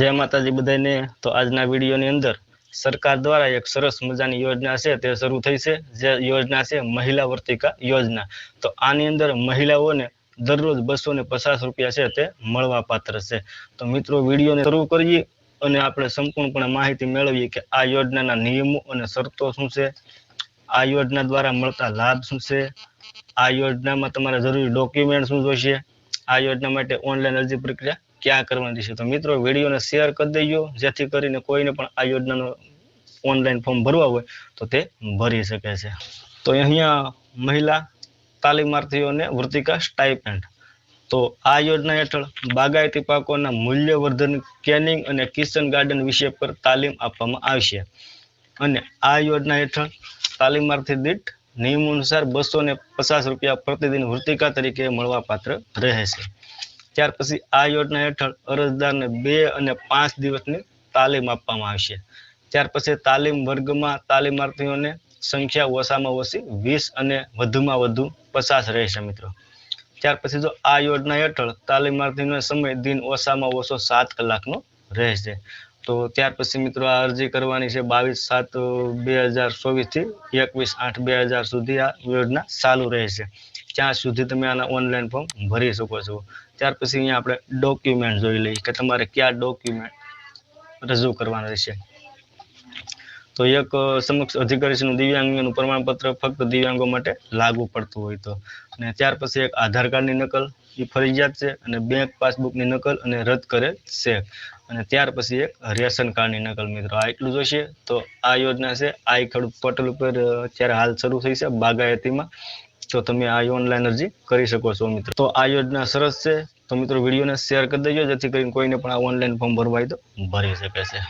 જય માતાજી બધાને તો આજના વિડીયોની અંદર સરકાર દ્વારા એક સરસ મજાની યોજના છે, તે શરૂ થઈ છે. જે યોજના છે, મહિલા વર્તિકા યોજના. તો આની અંદર મહિલાઓને દરરોજ બસો ને પચાસ રૂપિયા છે તે મળવા પાત્ર છે. તો મિત્રો, વિડીયોને શરૂ કરીએ અને આપણે સંપૂર્ણપણે માહિતી મેળવીએ કે આ યોજનાના નિયમો અને શરતો શું છે, આ યોજના દ્વારા મળતા લાભ શું છે, આ યોજનામાં તમારે જરૂરી ડોક્યુમેન્ટ શું જોઈશે, આ યોજના માટે ઓનલાઈન અરજી પ્રક્રિયા ક્યાં કરવાની છે તો મિત્રો, વિડીયોને શેર કરી દેજો. જેથી કરીને કોઈને પણ આ યોજનાનો ઓનલાઈન ફોર્મ ભરવા હોય, તો તે ભરી શકે છે. તો અહીંયા મહિલા તાલીમાર્થીઓને વૃત્તિકા સ્ટાઇપેન્ડ તો આ યોજના હેઠળ બાગાયતી પાકોના મૂલ્યવર્ધન કેનિંગ અને કિચન ગાર્ડન વિષય પર તાલીમ આપવામાં આવશે. અને આ યોજના હેઠળ તાલીમાર્થી દીઠ નિયમ અનુસાર બસો ને પચાસ રૂપિયા પ્રતિદિન વૃત્તિકા તરીકે મળવા પાત્ર રહેશે. ત્યાર પછી આ યોજના હેઠળ અરજદારને બે અને પાંચ દિવસની તાલીમ આપવામાં આવશે. ત્યાર પછી તાલીમ વર્ગમાં તાલીમાર્થીઓને સંખ્યા ઓછામાં ઓછી વીસ અને વધુમાં વધુ પચાસ રહેશે મિત્રો. ત્યાર પછી જો આ યોજના હેઠળ તાલીમાર્થીનો સમય દિન ઓછામાં ઓછો સાત કલાકનો રહેશે. તો ત્યાર પછી મિત્રો આ અરજી કરવાની છે બાવીસ સાત બે હજાર ચોવીસથી એકવીસ આઠ બે હજાર સુધી આ યોજના ચાલુ રહેશે. ત્યાં સુધી તમે આના ઓનલાઈન ફોર્મ ભરી શકો છો. ત્યાર પછી અહીંયા આપણે ડોક્યુમેન્ટ જોઈ લઈએ કે તમારે કયા ડોક્યુમેન્ટ રજૂ કરવાના રહેશે તો એક સમક્ષ અધિકારીનું દિવ્યાંગનું પ્રમાણપત્ર ફક્ત દિવ્યાંગો માટે લાગુ પડતું હોય તો. અને ત્યાર પછી એક આધાર કાર્ડની નકલ એ ફરજિયાત છે અને બેંક પાસબુકની નકલ અને રદ કરેલ છે. અને ત્યાર પછી એક રેશન કાર્ડની નકલ મિત્રો. આ એટલું જોઈશે તો આ યોજના છે. આ ખેડૂત પોર્ટલ ઉપર અત્યારે હાલ શરૂ થઈ છે બાગાયતીમાં. તો તમે આ ઓનલાઈન અરજી કરી શકો છો મિત્રો. તો આ યોજના સરસ છે. તો મિત્રો વિડીયોને શેર કરી દેજો. જેથી કરીને કોઈને પણ આ ઓનલાઈન ફોર્મ ભરવાય તો ભરી શકે છે.